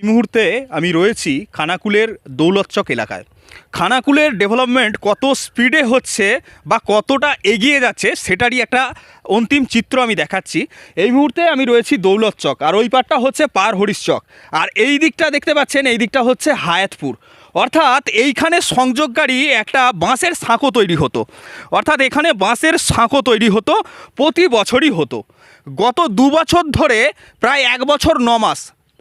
এই মুহূর্তে আমি রয়েছি খানাকুলের দৌলতচক এলাকায়। খানাকুলের ডেভেলপমেন্ট কত স্পিডে হচ্ছে বা কতটা এগিয়ে যাচ্ছে সেটারই একটা অন্তিম চিত্র আমি দেখাচ্ছি। এই মুহূর্তে আমি রয়েছি দৌলতচক আর ওই পারটা হচ্ছে পার হরিশচক। আর এই দিকটা দেখতে পাচ্ছেন, এই দিকটা হচ্ছে হায়াতপুর। অর্থাৎ এইখানে সংযোগকারী একটা বাঁশের সাঁকো তৈরি হতো। অর্থাৎ এখানে বাঁশের সাঁকো তৈরি হতো, প্রতি বছরই হতো। গত দু বছর ধরে প্রায় এক বছর ন মাস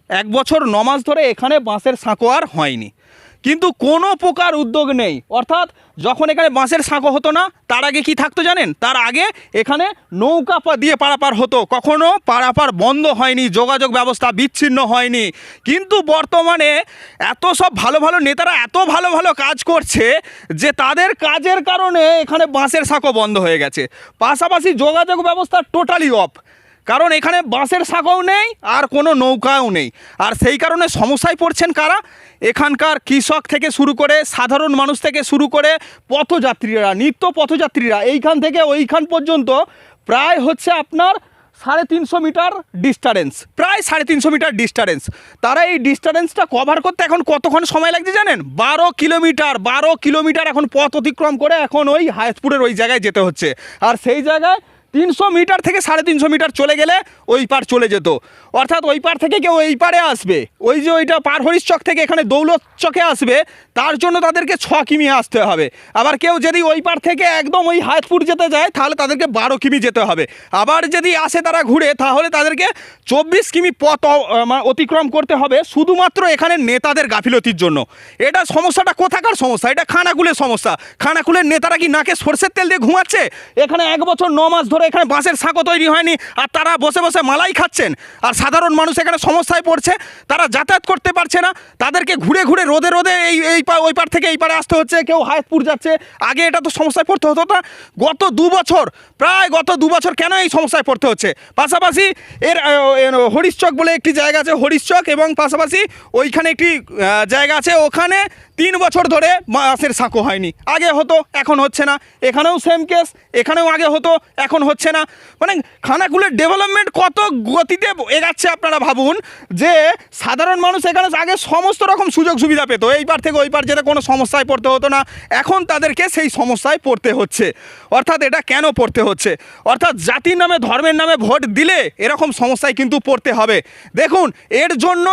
এক বছর ন মাস ধরে এখানে বাঁশের সাঁকো আর হয়নি। কিন্তু কোনো প্রকার উদ্যোগ নেই। অর্থাৎ যখন এখানে বাঁশের সাঁকো হতো না, তার আগে কি থাকতো জানেন? তার আগে এখানে নৌকা পা- দিয়ে পারাপার হতো। কখনো পারাপার বন্ধ হয়নি, যোগাযোগ ব্যবস্থা বিচ্ছিন্ন হয়নি। কিন্তু বর্তমানে এত সব ভালো ভালো নেতারা এত ভালো ভালো কাজ করছে যে তাদের কাজের কারণে এখানে বাঁশের সাঁকো বন্ধ হয়ে গেছে। পাশাপাশি যোগাযোগ ব্যবস্থা টোটালি অফ কারণ এখানে বাসের শাখাও নেই আর কোনো নৌকাও নেই। আর সেই কারণে সমস্যায় পড়ছেন কারা? এখানকার কৃষক থেকে শুরু করে সাধারণ মানুষ থেকে শুরু করে পথযাত্রীরা, নিত্য পথযাত্রীরা, এইখান থেকে ওইখান পর্যন্ত প্রায় হচ্ছে আপনার সাড়ে তিনশো মিটার ডিস্টারেন্স, প্রায় সাড়ে তিনশো মিটার ডিস্টারেন্স। তারা এই ডিস্টারেন্সটা কভার করতে এখন কতক্ষণ সময় লাগছে জানেন? বারো কিলোমিটার বারো কিলোমিটার এখন পথ অতিক্রম করে এখন ওই হায়াতপুরের ওই জায়গায় যেতে হচ্ছে। আর সেই জায়গায় তিনশো মিটার থেকে সাড়ে তিনশো মিটার চলে গেলে ওই পার চলে যেত। অর্থাৎ ওই পার থেকে কেউ এই পারে আসবে। ওই যে ওইটা পার হরিশ চক থেকে এখানে দৌলত চকে আসবে, তার জন্য তাদেরকে ছ কিমি আসতে হবে। আবার কেউ যদি ওই পার থেকে একদম ওই হায়াতপুর যেতে যায়, তাহলে তাদেরকে বারো কিমি যেতে হবে। আবার যদি আসে তারা ঘুরে, তাহলে তাদেরকে চব্বিশ কিমি পথ অতিক্রম করতে হবে, শুধুমাত্র এখানে নেতাদের গাফিলতির জন্য। এটা সমস্যাটা কোথাকার সমস্যা? এটা খানাকুলের সমস্যা। খানাকুলের নেতারা কি নাকে সর্ষের তেল দিয়ে ঘুমাচ্ছে? এখানে এক বছর ন মাস ধরে এখানে বাঁশের সাঁকো তৈরি হয়নি, আর তারা বসে বসে মালাই খাচ্ছেন। আর সাধারণ মানুষ এখানে সমস্যায় পড়ছে, তারা যাতায়াত করতে পারছে না। তাদেরকে ঘুরে ঘুরে রোদে রোদে এই এই পা- ওই পার থেকে এই পারে আসতে হচ্ছে, কেউ হায়াতপুর যাচ্ছে। আগে এটা তো সমস্যায় পড়তে হতো না। গত দু বছর, প্রায় গত দু বছর কেন এই সমস্যায় পড়তে হচ্ছে? পাশাপাশি এর হরিশচক বলে একটি জায়গা আছে, হরিশচক, এবং পাশাপাশি ওইখানে একটি জায়গা আছে, ওখানে তিন বছর ধরে মাছের সাঁকো হয়নি। আগে হতো, এখন হচ্ছে না। এখানেও সেম কেস এখানেও আগে হতো, এখন হচ্ছে না। মানে খানাকুলের ডেভেলপমেন্ট কত গতিতে এগাচ্ছে আপনারা ভাবুন, যে সাধারণ মানুষ এখানে আগে সমস্ত রকম সুযোগ সুবিধা পেত। এই পার থেকে ওই পার যেতে কোনো সমস্যায় পড়তে হতো না, এখন তাদেরকে সেই সমস্যায় পড়তে হচ্ছে। অর্থাৎ এটা কেন পড়তে হচ্ছে? অর্থাৎ জাতির নামে, ধর্মের নামে ভোট দিলে এরকম সমস্যায় কিন্তু পড়তে হবে। দেখুন, এর জন্য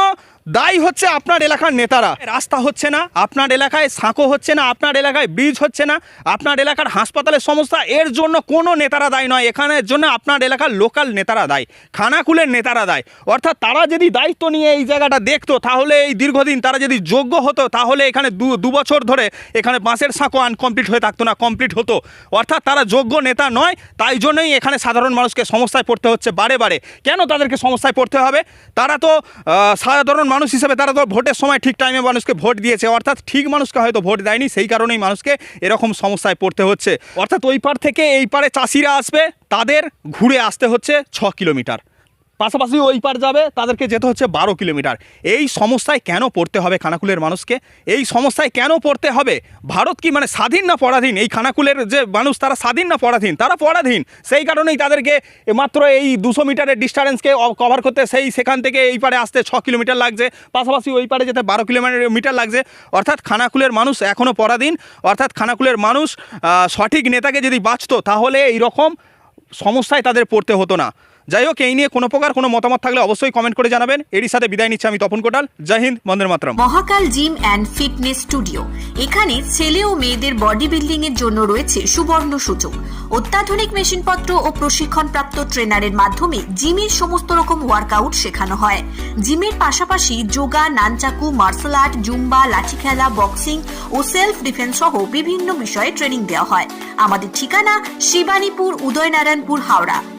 দায়ী হচ্ছে আপনার এলাকার নেতারা। রাস্তা হচ্ছে না, আপনার এলাকায় সাঁকো হচ্ছে না, আপনার এলাকায় ব্রিজ হচ্ছে না, আপনার এলাকার হাসপাতালের সমস্যা, এর জন্য কোনো নেতারা দায়ী নয়, এখানের জন্য আপনার এলাকার লোকাল নেতারা দায়ী, খানাকুলের নেতারা দায়ী। অর্থাৎ তারা যদি দায়িত্ব নিয়ে এই জায়গাটা দেখতো, তাহলে এই দীর্ঘদিন তারা যদি যোগ্য হতো, তাহলে এখানে দু বছর ধরে এখানে বাঁশের সাঁকো আনকমপ্লিট হয়ে থাকতো না কমপ্লিট হতো। অর্থাৎ তারা যোগ্য নেতা নয়, তাই জন্যই এখানে সাধারণ মানুষকে সমস্যায় পড়তে হচ্ছে বারে বারে। কেন তাদেরকে সমস্যায় পড়তে হবে? তারা তো সাধারণ মানুষ হিসেবে তারা তো ভোটের সময় ঠিক টাইমে মানুষকে ভোট দিয়েছে। অর্থাৎ ঠিক মানুষকে হয়তো ভোট দেয়নি, সেই কারণেই মানুষকে এরকম সমস্যায় পড়তে হচ্ছে। অর্থাৎ ওই পার থেকে এই পারে চাষিরা আসবে, তাদের ঘুরে আসতে হচ্ছে ছ কিলোমিটার। পাশাপাশি ওই পার যাবে, তাদেরকে যেতে হচ্ছে বারো কিলোমিটার। এই সমস্যায় কেন পড়তে হবে খানাকুলের মানুষকে? এই সমস্যায় কেন পড়তে হবে? ভারত কি মানে স্বাধীন না পরাধীন? এই খানাকুলের যে মানুষ, তারা স্বাধীন না পরাধীন? তারা পরাধীন। সেই কারণেই তাদেরকে মাত্র এই দুশো মিটারের ডিস্টারেন্সকে কভার করতে সেই সেখান থেকে এই পারে আসতে ছ কিলোমিটার লাগছে। পাশাপাশি ওই পারে যেতে বারো কিলোমিটার মিটার লাগছে। অর্থাৎ খানাকুলের মানুষ এখনও পরাধীন। অর্থাৎ খানাকুলের মানুষ সঠিক নেতাকে যদি বাঁচতো, তাহলে এই রকম সমস্যায় তাদের পড়তে হতো না। যাই হোক, এই নিয়ে কোনো প্রকার কোনো মতামত থাকলে অবশ্যই কমেন্ট করে জানাবেন। এরই সাথে বিদায় নিচ্ছি আমি Tapan Kotal. Jai Hind, Bande Mataram. Mahakal gym and fitness studio. এখানে ছেলে ও মেয়েদের বডি বিল্ডিং এর জন্য রয়েছে সুবর্ণ সুযোগ। অত্যাধুনিক মেশিনপত্র ও প্রশিক্ষণপ্রাপ্ত ট্রেনারের মাধ্যমে জিমের সমস্ত রকম ওয়ার্কআউট শেখানো হয়। জিমের পাশাপাশি yoga, nunchaku martial art zumba, লাঠি খেলা বক্সিং ও সেলফ ডিফেন্স সহ বিভিন্ন বিষয়ে ট্রেনিং দেওয়া হয়। আমাদের ঠিকানা শিবানীপুর, উদয়নারায়ণপুর, হাওড়া।